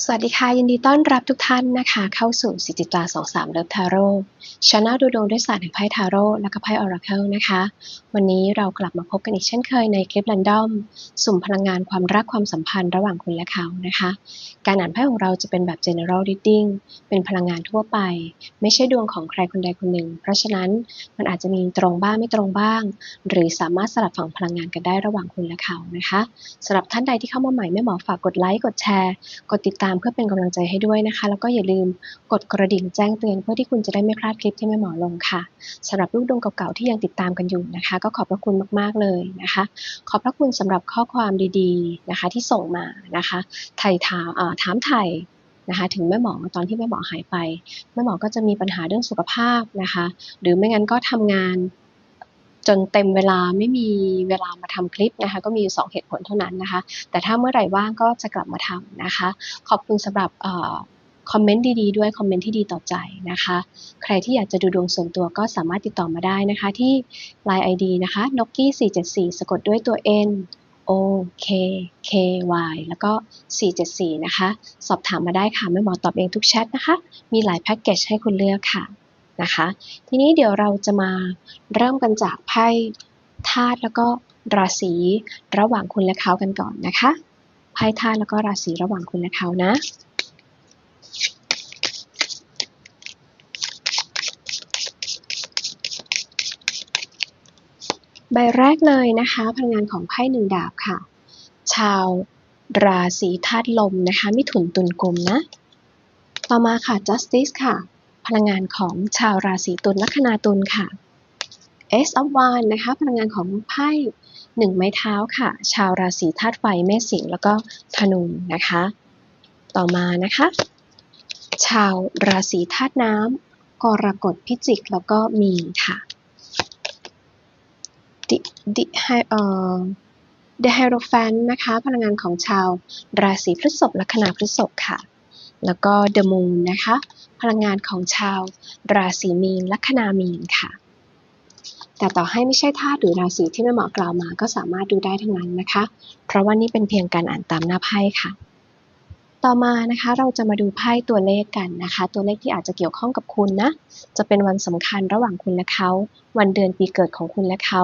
สวัสดีค่ะ ยินดีต้อนรับทุกท่านนะคะ เข้าสู่สิจิตราสองสามเลิฟทาโร่ชาแนลดูดวงด้วยศาสตร์แห่งไพ่ทาโร่และก็ไพ่ออราเคิลนะคะ วันนี้เรากลับมาพบกันอีกเช่นเคยในคลิป r รนดอม สุ่มพลังงานความรักความสัมพันธ์ระหว่างคุณและเขานะคะ การอ่านไพ่ของเราจะเป็นแบบ general reading เป็นพลังงานทั่วไป ไม่ใช่ดวงของใครคนใดคนหนึ่ง เพราะฉะนั้นมันอาจจะมีตรงบ้างไม่ตรงบ้าง หรือสามารถสลับฝั่งพลังงานกันได้ระหว่างคุณและเขานะคะสำหรับท่านใดที่เข้ามาใหม่แม่หมอฝากกดไลค์กดแชร์กดติดตามเพื่อเป็นกำลังใจให้ด้วยนะคะ แล้วก็อย่าลืมกดกระดิ่งแจ้งเตือนเพื่อที่คุณจะได้ไม่พลาดคลิปที่แม่หมอลงค่ะสำหรับลูกดวงเก่าๆที่ยังติดตามกันอยู่นะคะ ก็ขอบพระคุณมากๆเลยนะคะ ขอบพระคุณสำหรับข้อความดีๆนะคะ ที่ส่งมานะคะไถ่ถามาถามไถ่นะคะถึงแม่หมอตอนที่แม่หมอหายไป แม่หมอก็จะมีปัญหาเรื่องสุขภาพนะคะ หรือไม่งั้นก็ทำงาน จนเต็มเวลาไม่มีเวลามาทำคลิปนะคะ ก็มีสองเหตุผลเท่านั้นนะคะ แต่ถ้าเมื่อไหร่ว่างก็จะกลับมาทำนะคะ ขอบคุณสำหรับคอมเมนต์ดีๆด้วยคอมเมนต์ที่ดีต่อใจนะคะ ใครที่อยากจะดูดวงส่วนตัวก็สามารถติดต่อมาได้นะคะ ที่ Line ID นะคะ n o k i 474 สะกดด้วยตัว N O K K Y แล้วก็ 474 นะคะ สอบถามมาได้ค่ะแม่หมอตอบเองทุกแชทนะคะ มีหลายแพ็กเกจให้คุณเลือกค่ะ นะคะ ทีนี้เดี๋ยวเราจะมาเริ่มกันจากไพ่ธาตุแล้วก็ราศีระหว่างคุณและเขากันก่อนนะคะ ไพ่ธาตุแล้วก็ราศีระหว่างคุณและเขานะใบแรกเลยนะคะพลังงานของไพ่หนึ่งดาบค่ะ ชาวราศีธาตุลมนะคะมิถุนตุลกุมนะ ต่อมาค่ะ justice ค่ะ พลังงานของชาวราศีตุลลัคนาตุลค่ะ Ace of w a n d นะคะ พลังงานของไพ่หนึ่งไม้เท้าค่ะ ชาวราศีธาตุไฟเมษสิงห์แล้วก็ธนูนะคะ ต่อมานะคะ ชาวราศีธาตุน้ำกรกฎพิจิกแล้วก็มีนค่ะดิดิไฮเอ่อ The Hierophant นะคะ พลังงานของชาวราศีพฤษภลัคนาพฤษภค่ะ แล้วก็ The Moon นะคะ พลังงานของชาว ราศีมีนลัคนามีนค่ะ แต่ต่อให้ไม่ใช่ธาตุหรือราศีที่แม่หมอกล่าวมาก็สามารถดูได้ทั้งนั้นนะคะ เพราะว่านี่เป็นเพียงการอ่านตามหน้าไพ่ค่ะ ต่อมานะคะเราจะมาดูไพ่ตัวเลขกันนะคะ ตัวเลขที่อาจจะเกี่ยวข้องกับคุณนะ จะเป็นวันสำคัญระหว่างคุณและเขา วันเดือนปีเกิดของคุณและเขา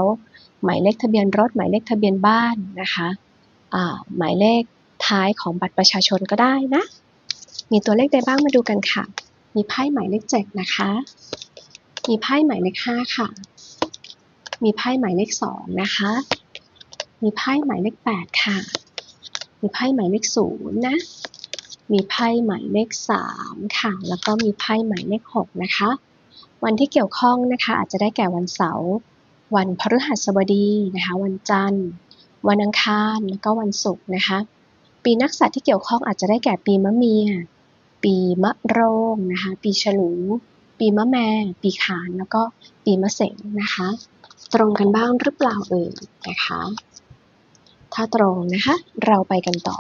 หมายเลขทะเบียนรถ หมายเลขทะเบียนบ้านนะคะหมายเลขท้ายของบัตรประชาชนก็ได้นะ มีตัวเลขใดบ้างมาดูกันค่ะ มีไพ่หมายเลขเจ็ดนะคะ มีไพ่หมายเลขห้าค่ะ มีไพ่หมายเลขสองนะคะ มีไพ่หมายเลขแปดค่ะ มีไพ่หมายเลขศูนย์นะ มีไพ่หมายเลขสามค่ะ แล้วก็มีไพ่หมายเลขหกนะคะ วันที่เกี่ยวข้องนะคะ อาจจะได้แก่วันเสาร์ วันพฤหัสบดีนะคะ วันจันทร์ วันอังคาร แล้วก็วันศุกร์นะคะ ปีนักษัตว์ที่เกี่ยวข้องอาจจะได้แก่ปีมะเมีย ปีมะโรงนะคะ ปีฉลูปีมะแม่ ปีขาน แล้วก็ปีมะเสงนะคะ ตรงกันบ้างหรือเปล่าเอ่ยนะคะ ถ้าตรงนะคะ เราไปกันต่อ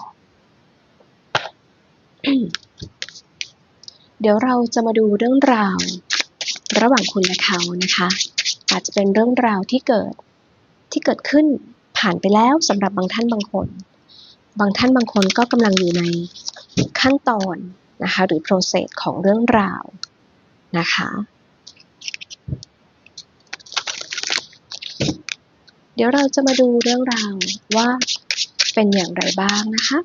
เดี๋ยวเราจะมาดูเรื่องราว ระหว่างคุณและเขานะคะ อาจจะเป็นเรื่องราวที่เกิดที่เกิดขึ้นผ่านไปแล้วสำหรับบางท่านบางคน บางท่านบางคนก็กำลังอยู่ในขั้นตอน นะคะหรือ process ของเรื่องราวนะคะเดี๋ยวเราจะมาดูเรื่องราวว่าเป็นอย่างไรบ้างนะคะ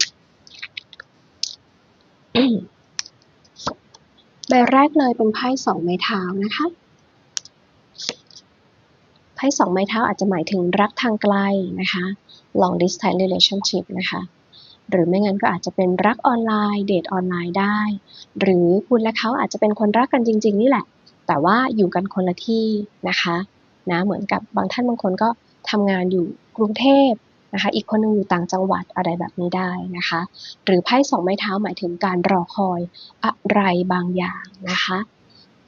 ใบแรกเลยเป็นไพ่สองไม้เท้านะคะไพ่สองไม้เท้าอาจจะหมายถึงรักทางไกลนะคะ long distance relationship นะคะ หรือไม่งั้นก็อาจจะเป็นรักออนไลน์เดทออนไลน์ได้ หรือคุณและเขาอาจจะเป็นคนรักกันจริง ๆ นี่แหละ แต่ว่าอยู่กันคนละที่นะคะนะเหมือนกับบางท่านบางคนก็ทำงานอยู่กรุงเทพนะคะ อีกคนหนึงอยู่ต่างจังหวัดอะไรแบบนี้ได้นะคะ หรือไพ่สองไม้เท้าหมายถึงการรอคอยอะไรบางอย่างนะคะ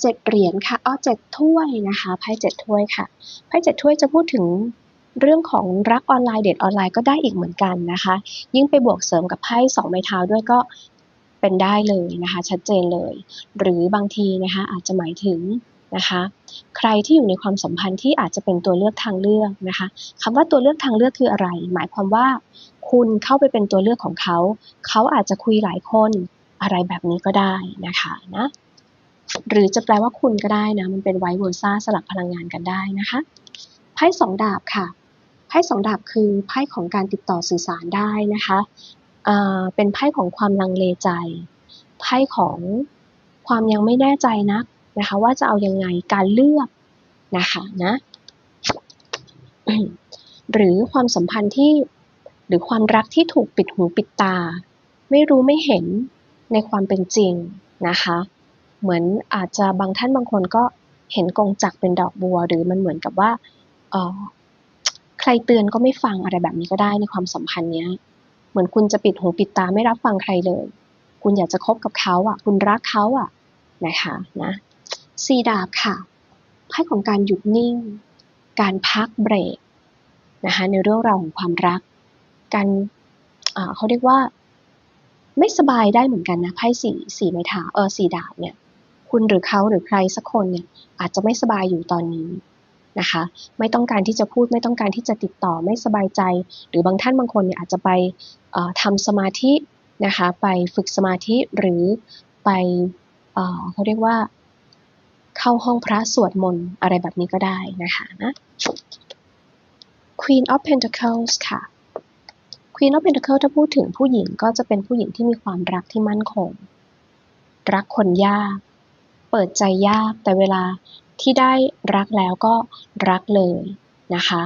เจ็ดเหรียญค่ะอ้อเจ็ดถ้วยนะคะไพ่เจ็ดถ้วยค่ะไพ่เจ็ดถ้วยจะพูดถึง เรื่องของรักออนไลน์เดทออนไลน์ก็ได้อีกเหมือนกันนะคะ ยิ่งไปบวกเสริมกับไพ่สองไม้เท้าด้วยก็เป็นได้เลยนะคะ ชัดเจนเลย หรือบางทีนะคะอาจจะหมายถึงนะคะใครที่อยู่ในความสัมพันธ์ที่อาจจะเป็นตัวเลือกทางเลือกนะคะคำว่าตัวเลือกทางเลือกคืออะไร หมายความว่าคุณเข้าไปเป็นตัวเลือกของเขา เขาอาจจะคุยหลายคนอะไรแบบนี้ก็ได้นะคะนะหรือจะแปลว่าคุณก็ได้นะ มันเป็นไวเวอร์ซ่าสลับพลังงานกันได้นะคะไพ่สองดาบค่ะ พ่สองดาบคือไพ่ของการติดต่อสื่อสารได้นะคะเป็นไพ่ของความลังเลใจ ไพ่ของความยังไม่แน่ใจนักนะคะว่าจะเอายังไงการเลือกนะคะนะหรือความสัมพันธ์ที่หรือความรักที่ถูกปิดหูปิดตา ไม่รู้ไม่เห็นในความเป็นจริงนะคะ เหมือนอาจจะบางท่านบางคนก็เห็นกงจักเป็นดอกบัว หรือมันเหมือนกับว่า รเตือนก็ไม่ฟังอะไรแบบนี้ก็ได้ในความสัมพันธ์เนี้ย เหมือนคุณจะปิดหูปิดตาไม่รับฟังใครเลย คุณอยากจะคบกับเขาอะ คุณรักเขาอะนะคะนะซีดาบค่ะไพ่ของการหยุดนิ่ง การพักเบรกนะคะในเรื่องราวของความรัก การเขาเรียกว่า ไม่สบายได้เหมือนกันนะไพ่สีสีไม้เท้าเออสีดาบเนี่ย คุณหรือเขาหรือใครสักคนเนี่ย อาจจะไม่สบายอยู่ตอนนี้ นะคะ ไม่ต้องการที่จะพูดไม่ต้องการที่จะติดต่อไม่สบายใจ หรือบางท่านบางคนเนี่ยอาจจะไปทำสมาธินะคะไปฝึกสมาธิหรือไปเขาเรียกว่าเข้าห้องพระสวดมนต์อะไรแบบนี้ก็ได้นะคะนะ Queen of Pentacles ค่ะ Queen of Pentacles ถ้าพูดถึงผู้หญิงก็จะเป็นผู้หญิงที่มีความรักที่มั่นคง รักคนยาก เปิดใจยากแต่เวลา ที่ได้รักแล้วก็รักเลยนะคะ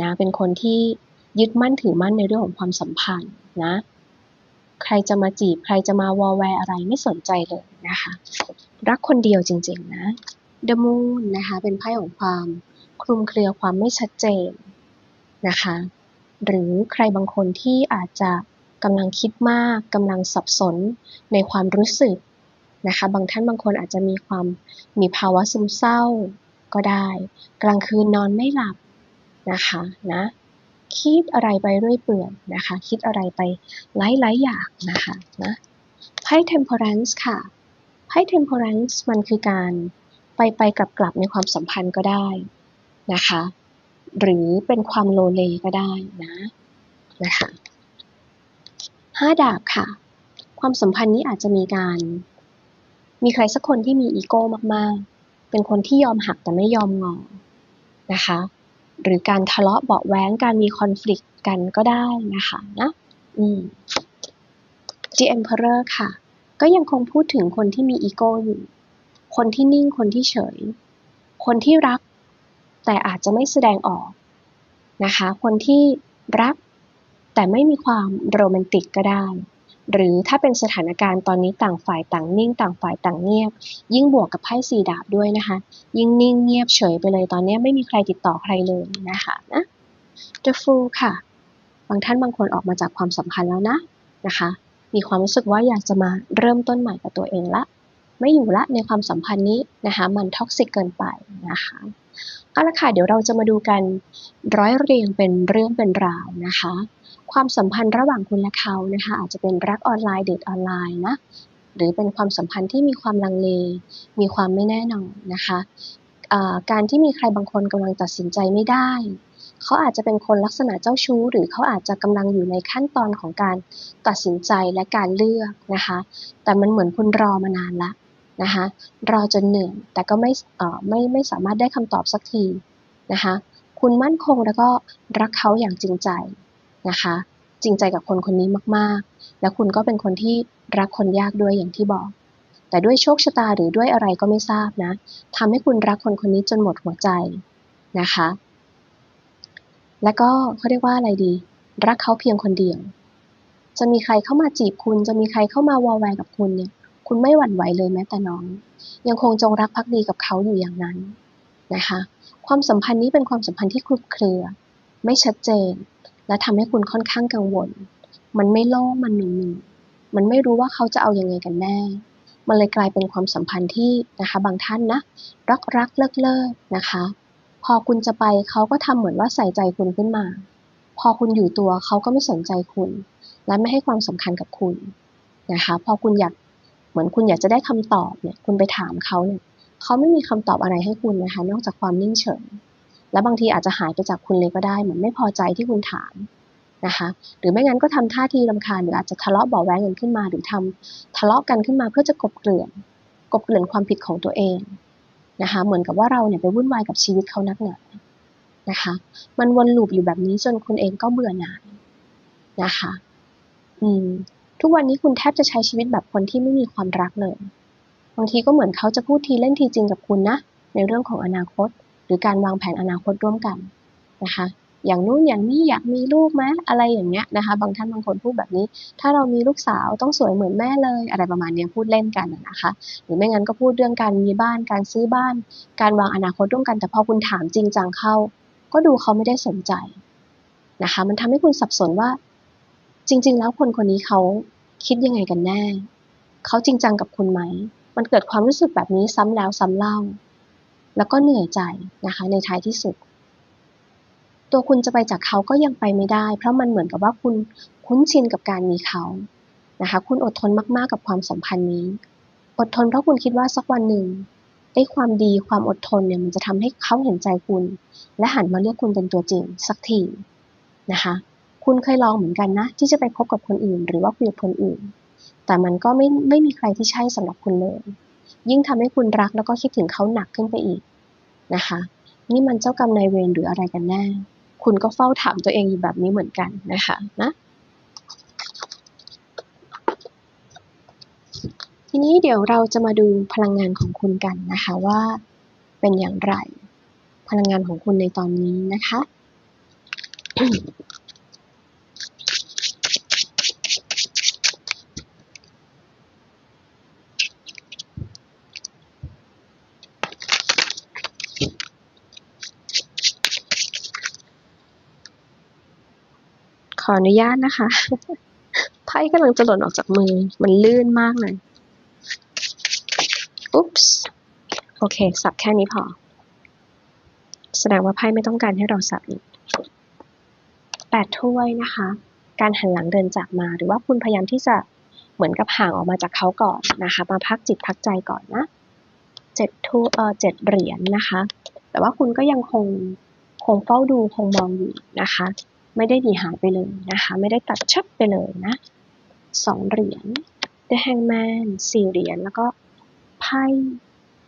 นะเป็นคนที่ยึดมั่นถือมั่นในเรื่องของความสัมพันธ์นะใครจะมาจีบ ใครจะมาวอแวร์อะไรไม่สนใจเลยนะคะ รักคนเดียวจริงๆนะ The Moon นะคะเป็นไพ่ของความคลุมเครือความไม่ชัดเจนนะคะ หรือใครบางคนที่อาจจะกำลังคิดมากกำลังสับสนในความรู้สึก นะคะ บางท่านบางคนอาจจะมีความมีภาวะซึมเศร้าก็ได้ กลางคืนนอนไม่หลับนะคะนะคิดอะไรไปเรื่อยเปื่อยนะคะ คิดอะไรไปหลายๆอย่างนะคะนะไพ่ temperance ค่ะไพ่ temperance มันคือการไปไปกลับกลับในความสัมพันธ์ก็ได้นะคะ หรือเป็นความโลเลก็ได้นะนะคะห้าดาบค่ะ ความสัมพันธ์นี้อาจจะมีการ มีใครสักคนที่มีอีโก้มากๆ เป็นคนที่ยอมหักแต่ไม่ยอมงอนะคะ หรือการทะเลาะเบาแว้งการมีคอน FLICT กันก็ได้นะคะนะอืม The Emperor ค่ะ ก็ยังคงพูดถึงคนที่มีอีโก้อยู่ คนที่นิ่งคนที่เฉย คนที่รัก แต่อาจจะไม่แสดงออกนะคะ คนที่รักแต่ไม่มีความโรแมนติกก็ได้ หรือถ้าเป็นสถานการณ์ตอนนี้ต่างฝ่ายต่างนิ่งต่างฝ่ายต่างเงียบ ยิ่งบวกกับไพ่สีดาบด้วยนะคะ ยิ่งนิ่งเงียบเฉยไปเลยตอนนี้ไม่มีใครติดต่อใครเลยนะคะนะ The Fool ค่ะ บางท่านบางคนออกมาจากความสัมพันธ์แล้วนะนะคะ มีความรู้สึกว่าอยากจะมาเริ่มต้นใหม่กับตัวเองละ ไม่อยู่ละในความสัมพันธ์นี้นะคะมันท็อกซิกเกินไปนะคะเอาละค่ะเดี๋ยวเราจะมาดูกันร้อยเรียงเป็นเรื่องเป็นราวนะคะ ความสัมพันธ์ระหว่างคุณและเขานะคะอาจจะเป็นรักออนไลน์เดทออนไลน์นะหรือเป็นความสัมพันธ์ที่มีความลังเล มีความไม่แน่นอนนะคะการที่มีใครบางคนกำลังตัดสินใจไม่ได้ เขาอาจจะเป็นคนลักษณะเจ้าชู้ หรือเขาอาจจะกำลังอยู่ในขั้นตอนของการตัดสินใจและการเลือกนะคะ แต่มันเหมือนคุณรอมานานละนะคะรอจนเหนื่อยแต่ก็ไม่ไม่ไม่สามารถได้คำตอบสักทีนะคะ คุณมั่นคงแล้วก็รักเขาอย่างจริงใจ นะคะ จริงใจกับคนคนนี้มากๆ แล้วคุณก็เป็นคนที่รักคนยากด้วยอย่างที่บอก แต่ด้วยโชคชะตาหรือด้วยอะไรก็ไม่ทราบนะทำให้คุณรักคนคนนี้จนหมดหัวใจนะคะ แล้วก็เขาเรียกว่าอะไรดี รักเขาเพียงคนเดียว จะมีใครเข้ามาจีบคุณ จะมีใครเข้ามาวอลแวร์กับคุณเนี่ย คุณไม่หวั่นไหวเลยแม้แต่น้อง ยังคงจงรักภักดีกับเขาอยู่อย่างนั้นนะคะ ความสัมพันธ์นี้เป็นความสัมพันธ์ที่คลุมเครือ ไม่ชัดเจน และทำให้คุณค่อนข้างกังวล มันไม่โล่งมันหนุ่มมันไม่รู้ว่าเขาจะเอาอยัางไงกันแน่ มันเลยกลายเป็นความสัมพันธ์ที่นะคะ บางท่านนะ รักรักเลิกเลิกนะคะ พอคุณจะไปเขาก็ทำเหมือนว่าใส่ใจคุณขึ้นมา พอคุณอยู่ตัวเขาก็ไม่สนใจคุณ และไม่ให้ความสำคัญกับคุณนะคะ พอคุณอยากเหมือนคุณอยากจะได้คำตอบเนี่ย คุณไปถามเขาเนี่ยเขาไม่มีคำตอบอะไรให้คุณนะคะ นอกจากความนิ่งเฉย และบางทีอาจจะหายไปจากคุณเลยก็ได้ เหมือนไม่พอใจที่คุณถามนะคะหรือไม่งั้นก็ทำท่าทีรำคาญหรืออาจจะทะเลาะเบาแว้งกันขึ้นมา หรือทำทะเลาะกันขึ้นมาเพื่อจะกบเกลื่อนกบเกลื่อนความผิดของตัวเองนะคะเหมือนกับว่าเราเนี่ยไปวุ่นวายกับชีวิตเขานักหนานะคะมันวนลูปอยู่แบบนี้จนคุณเองก็เบื่อหน่ายนะคะอืมทุกวันนี้คุณแทบจะใช้ชีวิตแบบคนที่ไม่มีความรักเลยบางทีก็เหมือนเขาจะพูดทีเล่นทีจริงกับคุณนะในเรื่องของอนาคต หรือการวางแผนอนาคตร่วมกันนะคะ อย่างนู้นอย่างนี้อยากมีลูกไหมอะไรอย่างเงี้ยนะคะ บางท่านบางคนพูดแบบนี้ ถ้าเรามีลูกสาวต้องสวยเหมือนแม่เลยอะไรประมาณนี้พูดเล่นกันนะคะ หรือไม่งั้นก็พูดเรื่องการมีบ้าน การซื้อบ้าน การวางอนาคตร่วมกัน แต่พอคุณถามจริงจังเข้า ก็ดูเขาไม่ได้สนใจนะคะ มันทำให้คุณสับสนว่า จริง ๆ แล้วคนคนนี้เขาคิดยังไงกันแน่เขาจริงจังกับคุณไหม มันเกิดความรู้สึกแบบนี้ซ้ำแล้วซ้ำเล่า แล้วก็เหนื่อยใจนะคะในท้ายที่สุด ตัวคุณจะไปจากเขาก็ยังไปไม่ได้ เพราะมันเหมือนกับว่าคุณคุ้นชินกับการมีเขานะคะ คุณอดทนมากๆกับความสัมพันธ์นี้ อดทนเพราะคุณคิดว่าสักวันหนึ่งได้ความดีความอดทนเนี่ยมันจะทำให้เขาเห็นใจคุณ และหันมาเลือกคุณเป็นตัวจริงสักทีนะคะ คุณเคยลองเหมือนกันนะ ที่จะไปคบกับคนอื่น หรือว่าคุยกับคนอื่น แต่มันก็ไม่ไม่มีใครที่ใช่สำหรับคุณเลย ยิ่งทำให้คุณรักแล้วก็คิดถึงเขาหนักขึ้นไปอีกนะคะ นี่มันเจ้ากรรมนายเวรหรืออะไรกันแน่ คุณก็เฝ้าถามตัวเองอยู่แบบนี้เหมือนกันนะคะนะทีนี้เดี๋ยวเราจะมาดูพลังงานของคุณกันนะคะว่าเป็นอย่างไร พลังงานของคุณในตอนนี้นะคะ ข ออนุญาตนะคะไพ่กำลังจะหล่นออกจากมือ มันลื่นมากเลย อุ๊ปส์โอเค สับแค่นี้พอ แสดงว่าไพ่ไม่ต้องการให้เราสับอีกแปดถ้วยนะคะ การหันหลังเดินจากมา หรือว่าคุณพยายามที่จะเหมือนกับห่างออกมาจากเขาก่อนนะคะ มาพักจิตพักใจก่อนนะเจ็ดถ้วยเออเจ็ดเหรียญนะคะ แต่ว่าคุณก็ยังคงคงเฝ้าดูคงมองอยู่นะคะ ไม่ได้หนีหายไปเลยนะคะ ไม่ได้ตัดชับไปเลยนะสองเหรียญ The Hangman สี่เหรียญ แล้วก็ไพ่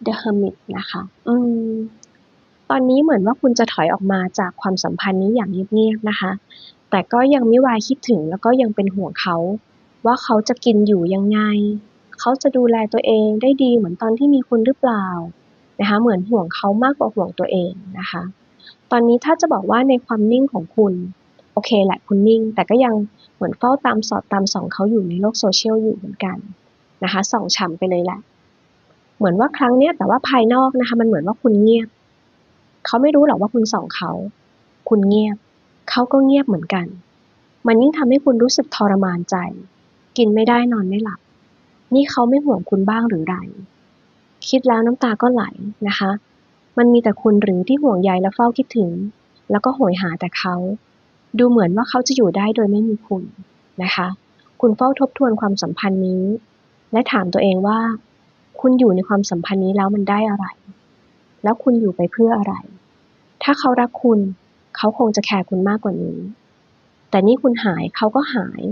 The Hermit นะคะ อืม ตอนนี้เหมือนว่าคุณจะถอยออกมาจากความสัมพันธ์นี้อย่างเงียบๆนะคะ แต่ก็ยังไม่วายคิดถึงแล้วก็ยังเป็นห่วงเขา ว่าเขาจะกินอยู่ยังไง เขาจะดูแลตัวเองได้ดีเหมือนตอนที่มีคุณหรือเปล่านะคะ เหมือนห่วงเขามากกว่าห่วงตัวเองนะคะ ตอนนี้ถ้าจะบอกว่าในความนิ่งของคุณ โอเคแหละคุณนิ่ง แต่ก็ยังเหมือนเฝ้าตามสอดตามส่องเขาอยู่ในโลกโซเชียลอยู่เหมือนกันนะคะส่องฉ่ำไปเลยแหละ เหมือนว่าครั้งเนี้ยแต่ว่าภายนอกนะคะ มันเหมือนว่าคุณเงียบ เขาไม่รู้หรอกว่าคุณส่องเขา คุณเงียบ เขาก็เงียบเหมือนกัน มันยิ่งทำให้คุณรู้สึกทรมานใจ กินไม่ได้นอนไม่หลับ นี่เขาไม่ห่วงคุณบ้างหรือไร คิดแล้วน้ำตาก็ไหลนะคะ มันมีแต่คุณหรือที่ห่วงใยและเฝ้าคิดถึง แล้วก็โหยหาแต่เขา ดูเหมือนว่าเขาจะอยู่ได้โดยไม่มีคุณนะคะ คุณเฝ้าทบทวนความสัมพันธ์นี้ และถามตัวเองว่า คุณอยู่ในความสัมพันธ์นี้แล้วมันได้อะไร แล้วคุณอยู่ไปเพื่ออะไร ถ้าเขารักคุณ เขาคงจะแคร์คุณมากกว่านี้ แต่นี่คุณหายเขาก็หาย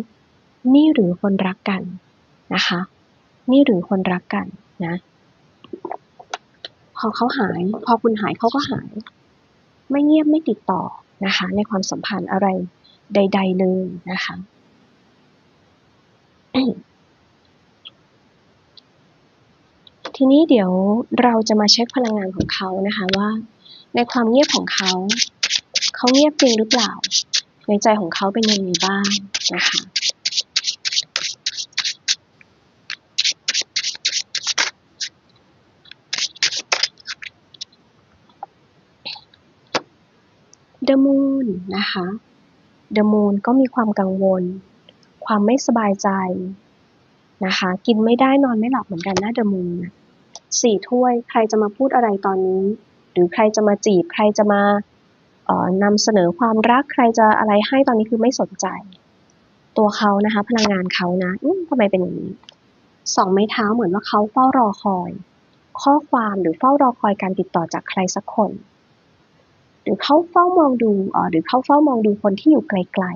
นี่หรือคนรักกันนะคะ นี่หรือคนรักกันนะ พอเขาหาย พอคุณหายเขาก็หาย ไม่เงียบไม่ติดต่อ นะคะ ในความสัมพันธ์อะไรใด ๆ เลยนะคะ ทีนี้เดี๋ยวเราจะมาเช็คพลังงานของเขานะคะว่า ในความเงียบของเขา เขาเงียบจริงหรือเปล่า ในใจของเขาเป็นยังไงบ้างนะคะ The Moon นะคะ The Moon ก็มีความกังวล ความไม่สบายใจนะคะ กินไม่ได้นอนไม่หลับเหมือนกันนะ The Moon สี่ถ้วยใครจะมาพูดอะไรตอนนี้ หรือใครจะมาจีบ ใครจะมาเอ่อนำเสนอความรักใครจะอะไรให้ตอนนี้คือไม่สนใจ ตัวเขานะคะ พลังงานเขานะอืมทำไมเป็นอย่างนี้สองไม้เท้าเหมือนว่าเขาเฝ้ารอคอย ข้อความหรือเฝ้ารอคอยการติดต่อจากใครสักคน หรือเขาเฝ้ามองดูอ่อหรือเขาเฝ้ามองดูคนที่อยู่ไกล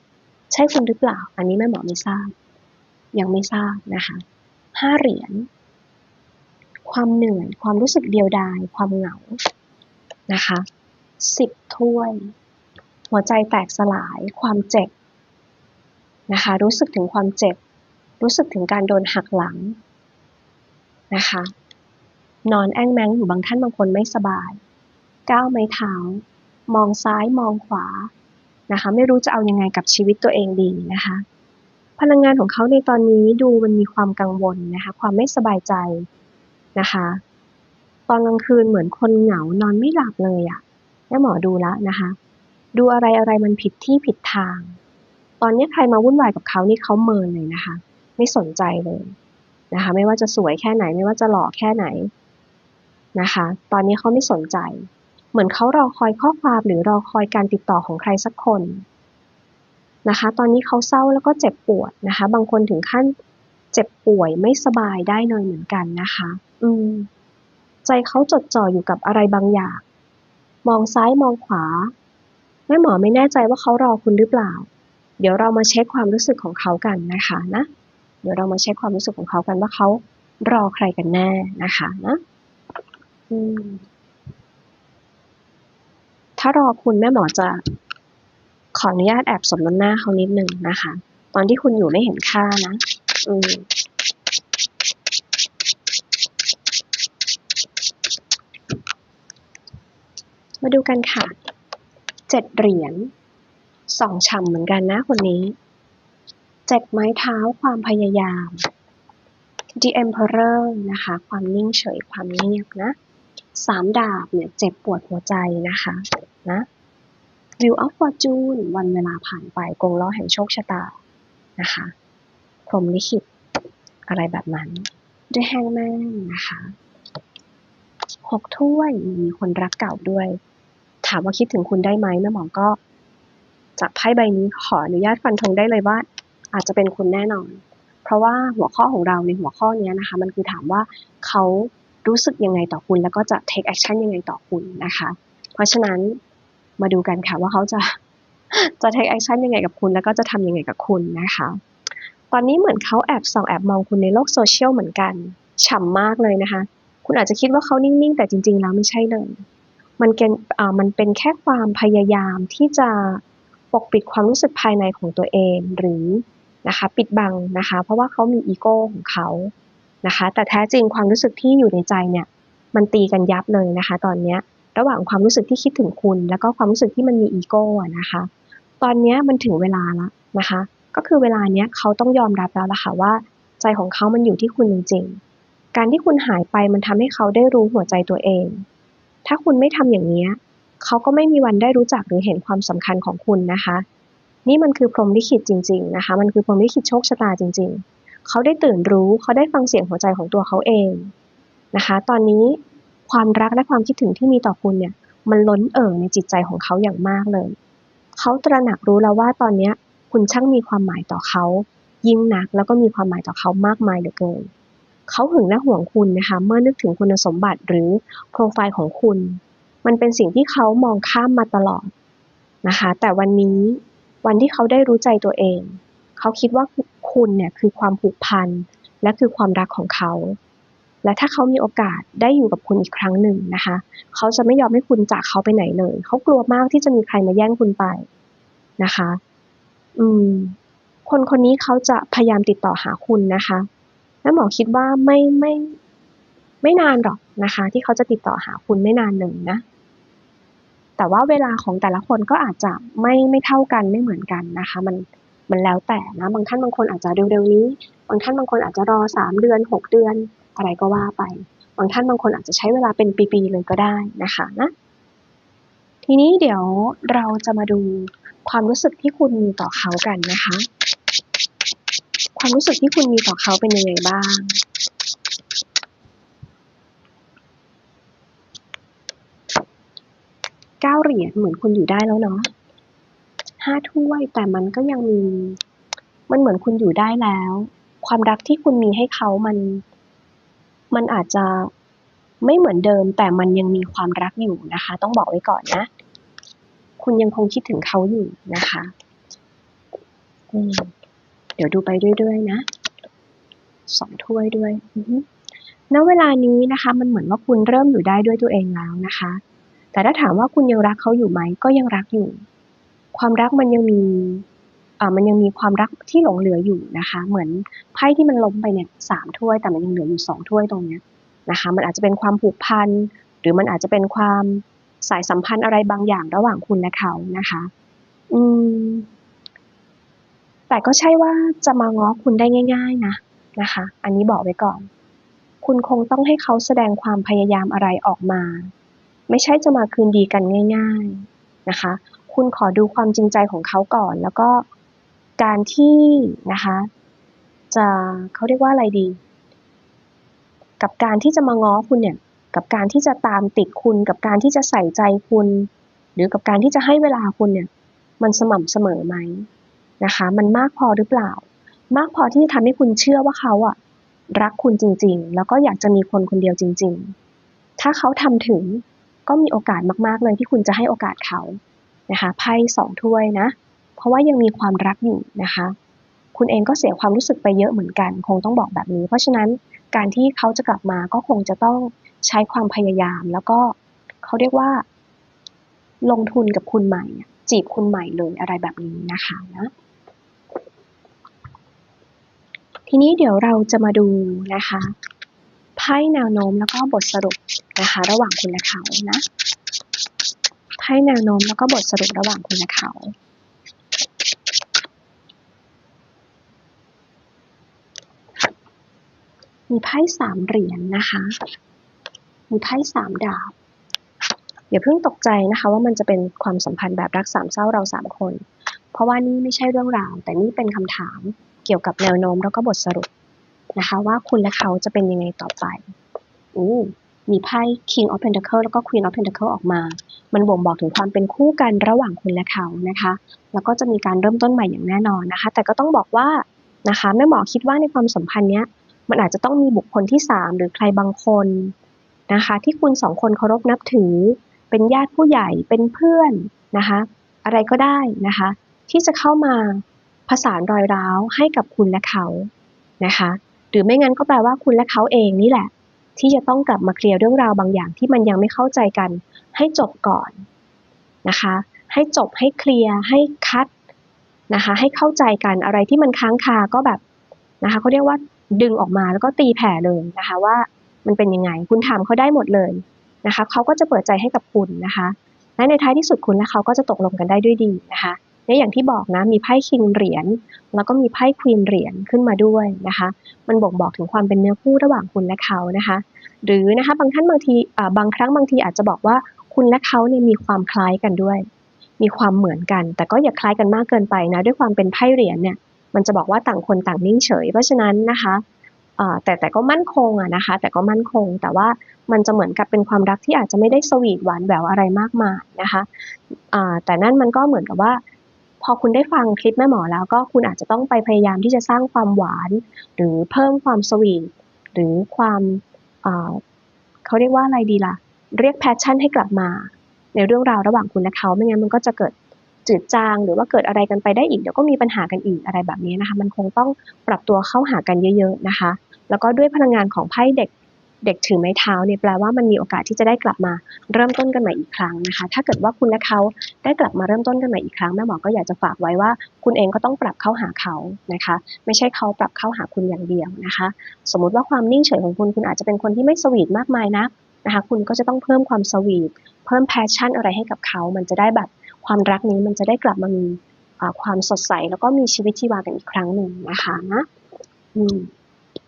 ๆ ใช่คุณหรือเปล่า อันนี้แม่หมอไม่ทราบ ยังไม่ทราบนะคะห้าเหรียญความเหนื่อย ความรู้สึกเดียวดาย ความเหงา นะคะสิบถ้วย หัวใจแตกสลาย ความเจ็บ นะคะ รู้สึกถึงความเจ็บ รู้สึกถึงการโดนหักหลัง นะคะ นอนแอ้งแมงอยู่บางท่านบางคนไม่สบาย ก้าวไม้เท้า มองซ้ายมองขวานะคะไม่รู้จะเอายังไงกับชีวิตตัวเองดีนะคะ พลังงานของเขาในตอนนี้ดูมันมีความกังวลนะคะความไม่สบายใจนะคะ ตอนกลางคืนเหมือนคนเหงานอนไม่หลับเลยอะ่ะแม่หมอดูแล้วนะคะ ดูอะไรอะไรมันผิดที่ผิดทาง ตอนนี้ใครมาวุ่นวายกับเขานี่เขาเมินเลยนะคะ ไม่สนใจเลยนะคะ ไม่ว่าจะสวยแค่ไหนไม่ว่าจะหล่อแค่ไหนนะคะ ตอนนี้เขาไม่สนใจ เหมือนเขารอคอยข้อความหรือรอคอยการติดต่อของใครสักคนนะคะ ตอนนี้เขาเศร้าแล้วก็เจ็บปวดนะคะ บางคนถึงขั้นเจ็บป่วยไม่สบายได้เลยเหมือนกันนะคะ อืม ใจเขาจดจ่ออยู่กับอะไรบางอย่าง มองซ้ายมองขวาแม่หมอไม่แน่ใจว่าเขารอคุณหรือเปล่า เดี๋ยวเรามาเช็คความรู้สึกของเขากันนะคะนะ เดี๋ยวเรามาเช็คความรู้สึกของเขากันว่าเขารอใครกันแน่นะคะนะ อืม ถ้ารอคุณแม่หมอจะขออนุญาตแอบสมน้ำหน้าเขานิดหนึ่งนะคะ ตอนที่คุณอยู่ไม่เห็นค่านะ อืมมาดูกันค่ะ เจ็ดเหรียญสองฉ่ำเหมือนกันนะคนนี้ เจ็ดไม้เท้าความพยายาม The Emperor นะคะ ความนิ่งเฉยความเงียบนะ สามดาบเนี่ยเจ็บปวดหัวใจนะคะ นะ View of Fortune วันเวลาผ่านไปกงล้อแห่งโชคชะตานะคะพรหมลิขิตอะไรแบบนั้น The Hangman นะคะหกถ้วยมีคนรักเก่าด้วย ถามว่าคิดถึงคุณได้ไหมแม่หมอก็ จากไพ่ใบนี้ขออนุญาตฟันธงได้เลยว่า อาจจะเป็นคุณแน่นอน เพราะว่าหัวข้อของเราในหัวข้อนี้นะคะ มันคือถามว่าเขารู้สึกยังไงต่อคุณ แล้วก็จะ take action ยังไงต่อคุณนะคะ เพราะฉะนั้น มาดูกันค่ะว่าเขาจะจะ take action ยังไงกับคุณ แล้วก็จะทำยังไงกับคุณนะคะ ตอนนี้เหมือนเขาแอบส่องแอบมองคุณในโลกโซเชียลเหมือนกันฉ่ำมากเลยนะคะ คุณอาจจะคิดว่าเขานิ่ง ๆ แต่จริง ๆ แล้วไม่ใช่เลย มันเป็นอ่ามันเป็นแค่ความพยายามที่จะปกปิดความรู้สึกภายในของตัวเองหรือนะคะปิดบังนะคะ เพราะว่าเขามีอีโก้ของเขานะคะ แต่แท้จริงความรู้สึกที่อยู่ในใจเนี่ย มันตีกันยับเลยนะคะ ตอนเนี้ย ระหว่างความรู้สึกที่คิดถึงคุณ แล้วก็ความรู้สึกที่มันมีอีโก้นะคะ ตอนนี้มันถึงเวลาแล้วนะคะ ก็คือเวลาเนี้ยเขาต้องยอมรับแล้วล่ะค่ะว่า ใจของเขามันอยู่ที่คุณจริงๆ การที่คุณหายไปมันทำให้เขาได้รู้หัวใจตัวเอง ถ้าคุณไม่ทำอย่างนี้ยเขาก็ไม่มีวันได้รู้จักหรือเห็นความสำคัญของคุณนะคะ นี่มันคือพรหมลิขิตจริง ๆนะคะ มันคือพรหมลิขิตโชคชะตาจริง ๆ เขาได้ตื่นรู้เขาได้ฟังเสียงหัวใจของตัวเขาเองนะคะ ตอนนี้ ความรักและความคิดถึงที่มีต่อคุณเนี่ย มันล้นเอ่อในจิตใจของเขาอย่างมากเลย เขาตระหนักรู้แล้วว่าตอนเนี้ย คุณช่างมีความหมายต่อเขา ยิ่งนักแล้วก็มีความหมายต่อเขามากมายเหลือเกิน เขาหึงและห่วงคุณนะคะ เมื่อนึกถึงคุณสมบัติหรือโปรไฟล์ของคุณ มันเป็นสิ่งที่เขามองข้ามมาตลอดนะคะ แต่วันนี้วันที่เขาได้รู้ใจตัวเอง เขาคิดว่าคุณเนี่ยคือความผูกพันและคือความรักของเขา และถ้าเขามีโอกาสได้อยู่กับคุณอีกครั้งหนึ่งนะคะ เขาจะไม่ยอมให้คุณจากเขาไปไหนเลย เขากลัวมากที่จะมีใครมาแย่งคุณไปนะคะ อืม คนคนนี้เขาจะพยายามติดต่อหาคุณนะคะ และหมอคิดว่าไม่ไม่ ไม่นานหรอกนะคะ ที่เขาจะติดต่อหาคุณไม่นานเลยนะ แต่ว่าเวลาของแต่ละคนก็อาจจะไม่ไม่เท่ากันไม่เหมือนกันนะคะ มันมันแล้วแต่นะ บางท่านบางคนอาจจะเร็วๆนี้ บางท่านบางคนอาจจะรอสามเดือนหกเดือน อะไรก็ว่าไป บางท่านบางคนอาจจะใช้เวลาเป็นปีๆเลยก็ได้นะคะนะ ทีนี้เดี๋ยวเราจะมาดูความรู้สึกที่คุณมีต่อเขากันนะคะ ความรู้สึกที่คุณมีต่อเขาเป็นยังไงบ้างเก้าเหรียญเหมือนคุณอยู่ได้แล้วเนาะห้าถ้วยแต่มันก็ยังมี มันเหมือนคุณอยู่ได้แล้ว ความรักที่คุณมีให้เขามัน มันอาจจะไม่เหมือนเดิม แต่มันยังมีความรักอยู่นะคะ ต้องบอกไว้ก่อนนะ คุณยังคงคิดถึงเขาอยู่นะคะเดี๋ยวดูไปเรื่อยๆนะสองถ้วยด้วยณเวลานี้นะคะ มันเหมือนว่าคุณเริ่มอยู่ได้ด้วยตัวเองแล้วนะคะ แต่ถ้าถามว่าคุณยังรักเขาอยู่ไหม ก็ยังรักอยู่ ความรักมันยังมี มันยังมีความรักที่หลงเหลืออยู่นะคะ เหมือนไพ่ที่มันล้มไปเนี่ยสามถ้วย แต่มันยังเหลืออยู่สองถ้วยตรงเนี้ยนะคะ มันอาจจะเป็นความผูกพันหรือมันอาจจะเป็นความสายสัมพันธ์อะไรบางอย่างระหว่างคุณและเขานะคะ อืม แต่ก็ใช่ว่าจะมาง้อคุณได้ง่าย ๆ นะนะคะ อันนี้บอกไว้ก่อน คุณคงต้องให้เขาแสดงความพยายามอะไรออกมา ไม่ใช่จะมาคืนดีกันง่าย ๆนะคะ คุณขอดูความจริงใจของเขาก่อน แล้วก็ การที่นะคะจะเขาเรียกว่าอะไรดี กับการที่จะมาง้อคุณเนี่ย กับการที่จะตามติดคุณ กับการที่จะใส่ใจคุณ หรือกับการที่จะให้เวลาคุณเนี่ย มันสม่ำเสมอไหมนะคะ มันมากพอหรือเปล่า มากพอที่จะทำให้คุณเชื่อว่าเขาอะรักคุณจริง ๆ แล้วก็อยากจะมีคนคนเดียวจริง ๆ ถ้าเขาทำถึงก็มีโอกาสมาก ๆ เลยที่คุณจะให้โอกาสเขานะคะไพ่สองถ้วยนะ ราะว่ายังมีความรักอยู่นะคะ คุณเองก็เสียความรู้สึกไปเยอะเหมือนกัน คงต้องบอกแบบนี้ เพราะฉะนั้นการที่เขาจะกลับมาก็คงจะต้องใช้ความพยายาม แล้วก็เขาเรียกว่า ลงทุนกับคุณใหม่ จีบคุณใหม่เลยอะไรแบบนี้นะคะนะทีนี้เดี๋ยวเราจะมาดูนะคะไพ่แนวโน้มแล้วก็บทสรุปนะคะ ระหว่างคุณและเขานะไพ่แนวโน้มแล้วก็บทสรุประหว่างคุณและเขา มีไพ่สามเหรียญนะคะ มีไพ่สามดาบ อย่าเพิ่งตกใจนะคะว่ามันจะเป็นความสัมพันธ์แบบรักสามเศร้าเราสามคน เพราะว่านี่ไม่ใช่เรื่องราว แต่นี่เป็นคำถามเกี่ยวกับแนวโน้มแล้วก็บทสรุปนะคะ ว่าคุณและเขาจะเป็นยังไงต่อไปอู้มีไพ่ King of Pentacle แล้วก็ Queen of Pentacle ออกมา มันบ่งบอกถึงความเป็นคู่กันระหว่างคุณและเขานะคะ แล้วก็จะมีการเริ่มต้นใหม่อย่างแน่นอนนะคะ แต่ก็ต้องบอกว่านะคะแม่หมอคิดว่าในความสัมพันธ์เนี้ย มันอาจจะต้องมีบุคคลที่สามหรือใครบางคนนะคะ ที่คุณสองคนเคารพนับถือ เป็นญาติผู้ใหญ่เป็นเพื่อนนะคะ อะไรก็ได้นะคะ ที่จะเข้ามาผสานรอยร้าวให้กับคุณและเขานะคะ หรือไม่งั้นก็แปลว่าคุณและเขาเองนี่แหละ ที่จะต้องกลับมาเคลียร์เรื่องราวบางอย่างที่มันยังไม่เข้าใจกัน ให้จบก่อนนะคะ ให้จบให้เคลียร์ให้คัดนะคะ ให้เข้าใจกันอะไรที่มันค้างคาก็แบบนะคะเขาเรียกว่า ดึงออกมาแล้วก็ตีแผ่เลยนะคะว่ามันเป็นยังไง คุณถามเขาได้หมดเลยนะคะเขาก็จะเปิดใจให้กับคุณนะคะ และในท้ายที่สุดคุณและเขาก็จะตกลงกันได้ด้วยดีนะคะในอย่างที่บอกนะมีไพ่คิงเหรียญแล้วก็มีไพ่ควีนเหรียญขึ้นมาด้วยนะคะ มันบ่งบอกถึงความเป็นเนื้อคู่ระหว่างคุณและเขานะคะ หรือนะคะบางท่านบางทีบางครั้งบางทีอาจจะบอกว่าคุณและเขาเนี่ยมีความคล้ายกันด้วย มีความเหมือนกัน แต่ก็อย่าคล้ายกันมากเกินไปนะด้วยความเป็นไพ่เหรียญเนี่ย มันจะบอกว่าต่างคนต่างนิ่งเฉย เพราะฉะนั้นนะคะแต่แต่ก็มั่นคงอะนะคะ แต่ก็มั่นคง แต่ว่ามันจะเหมือนกับเป็นความรักที่อาจจะไม่ได้สวีทหวานแหววอะไรมากมายนะคะแต่นั่นมันก็เหมือนกับว่า พอคุณได้ฟังคลิปแม่หมอแล้วก็คุณอาจจะต้องไปพยายามที่จะสร้างความหวาน หรือเพิ่มความสวีทหรือความเขาเรียกว่าอะไรดีล่ะ เรียกแพชชั่นให้กลับมาในเรื่องราวระหว่างคุณและเขาไม่งั้นมันก็จะเกิด จืดจาง หรือว่าเกิดอะไรกันไปได้อีกเดี๋ยวก็มีปัญหากันอีกอะไรแบบนี้นะคะ มันคงต้องปรับตัวเข้าหากันเยอะๆนะคะ แล้วก็ด้วยพลังงานของไพ่เด็กเด็กถือไม้เท้าเนี่ยแปลว่ามันมีโอกาสที่จะได้กลับมาเริ่มต้นกันใหม่อีกครั้งนะคะ ถ้าเกิดว่าคุณและเขาได้กลับมาเริ่มต้นกันใหม่อีกครั้งแม่หมอก็อยากจะฝากไว้ว่า คุณเองก็ต้องปรับเข้าหาเขานะคะ ไม่ใช่เขาปรับเข้าหาคุณอย่างเดียวนะคะ สมมุติว่าความนิ่งเฉยของคุณคุณอาจจะเป็นคนที่ไม่สวีทมากมายนะนะคะ คุณก็จะต้องเพิ่มความสวีทเพิ่มแพชชั่นอะไรให้กับเขา มันจะได้แบบ ความรักนี้มันจะได้กลับมามีความสดใสแล้วก็มีชีวิตชีวากันอีกครั้งหนึ่งนะคะนะ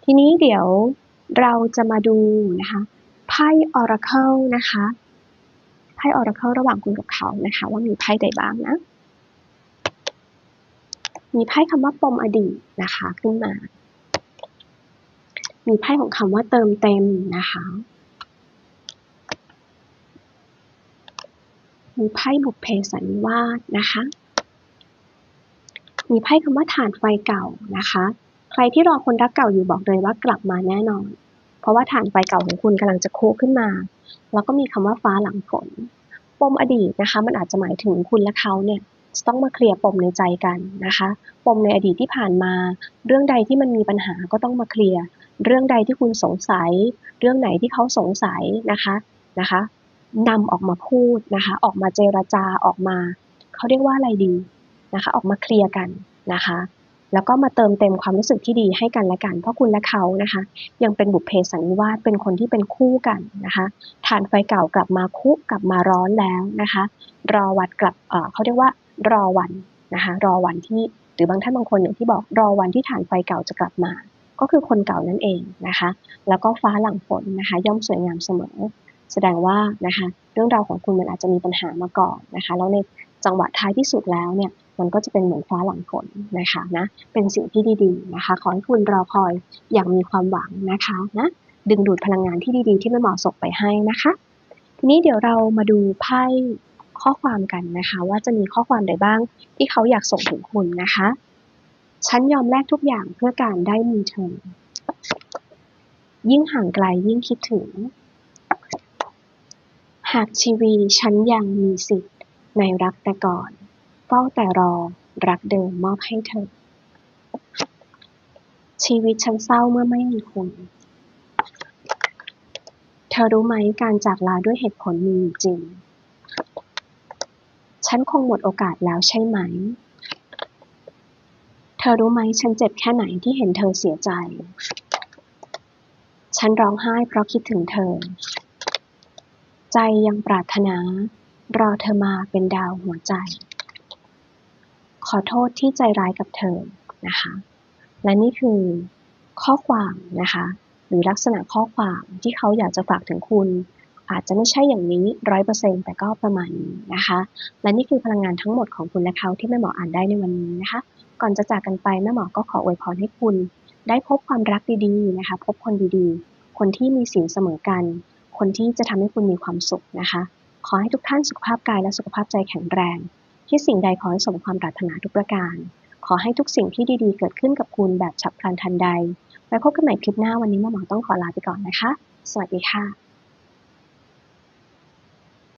ทีนี้เดี๋ยวเราจะมาดูนะคะไพ่ออราเคิลนะคะไพ่ออราเคิลระหว่างคุณกับเขานะคะ ว่ามีไพ่ใดบ้างนะ มีไพ่คำว่าปมอดีตนะคะขึ้นมา มีไพ่ของคำว่าเติมเต็มนะคะ มีไพ่บุพเพสันนิวาสนะคะ มีไพ่คำว่าฐานไฟเก่านะคะ ใครที่รอคนรักเก่าอยู่บอกเลยว่ากลับมาแน่นอน เพราะว่าฐานไฟเก่าของคุณกำลังจะโค้ขึ้นมา แล้วก็มีคำว่าฟ้าหลังฝน ปมอดีตนะคะ มันอาจจะหมายถึงคุณและเขาเนี่ยจะต้องมาเคลียร์ปมในใจกันนะคะ ปมในอดีตที่ผ่านมา เรื่องใดที่มันมีปัญหาก็ต้องมาเคลียร์ เรื่องใดที่คุณสงสัย เรื่องไหนที่เขาสงสัยนะคะ นะคะ นำออกมาพูดนะคะ ออกมาเจรจาออกมาเขาเรียกว่าอะไรดีนะคะ ออกมาเคลียร์กันนะคะ แล้วก็มาเติมเต็มความรู้สึกที่ดีให้กันและกัน เพราะคุณและเขานะคะ ยังเป็นบุพเพสันนิวาสเป็นคนที่เป็นคู่กันนะคะฐานไฟเก่ากลับมาคุกลับมาร้อนแล้วนะคะ รอวันกลับเอ่อเขาเรียกว่ารอวันนะคะ รอวันที่หรือบางท่านบางคนอย่างที่บอกรอวันที่ฐานไฟเก่าจะกลับมา ก็คือคนเก่านั่นเองนะคะ แล้วก็ฟ้าหลังฝนนะคะ ย่อมสวยงามเสมอ แสดงว่านะคะเรื่องราวของคุณมันอาจจะมีปัญหามาก่อนนะคะ แล้วในจังหวะท้ายที่สุดแล้วเนี่ยมันก็จะเป็นเหมือนฟ้าหลังฝนนะคะนะเป็นสิ่งที่ดีๆนะคะขอให้คุณรอคอยอย่างมีความหวังนะคะนะดึงดูดพลังงานที่ดีๆ ที่ไม่เหมาะสมไปให้นะคะ ทีนี้เดี๋ยวเรามาดูไพ่ข้อความกันนะคะ ว่าจะมีข้อความใดบ้างที่เขาอยากส่งถึงคุณนะคะฉันยอมแลกทุกอย่างเพื่อการได้มีเธอยิ่งห่างไกลยิ่งคิดถึง หากชีวีฉันยังมีสิทธิ์ในรักแต่ก่อน เฝ้าแต่รอ รักเดิมมอบให้เธอ ชีวิตฉันเศร้าเมื่อไม่มีคุณ เธอรู้ไหมการจากลาด้วยเหตุผลมีจริง ฉันคงหมดโอกาสแล้วใช่ไหม เธอรู้ไหมฉันเจ็บแค่ไหนที่เห็นเธอเสียใจ ฉันร้องไห้เพราะคิดถึงเธอ ใจยังปรารถนา รอเธอมาเป็นดาวหัวใจ ขอโทษที่ใจร้ายกับเธอนะคะ และนี่คือข้อความนะคะ หรือลักษณะข้อความที่เขาอยากจะฝากถึงคุณ อาจจะไม่ใช่อย่างนี้ร้อยเปอร์เซ็นแต่ก็ประมาณนี้นะคะ และนี่คือพลังงานทั้งหมดของคุณและเขาที่แม่หมออ่านได้ในวันนี้นะคะ ก่อนจะจากกันไปแม่หมอก็ขออวยพรให้คุณ ได้พบความรักดีๆนะคะ พบคนดีๆ คนที่มีศีลเสมอกัน คนที่จะทำให้คุณมีความสุขนะคะ ขอให้ทุกท่านสุขภาพกายและสุขภาพใจแข็งแรง ที่สิ่งใดขอให้สมความปรารถนาทุกประการ ขอให้ทุกสิ่งที่ดีๆ เกิดขึ้นกับคุณแบบฉับพลันทันใดไว้พบกันใหม่คลิปหน้าวันนี้หมอหมอต้องขอลาไปก่อนนะคะ สวัสดีค่ะ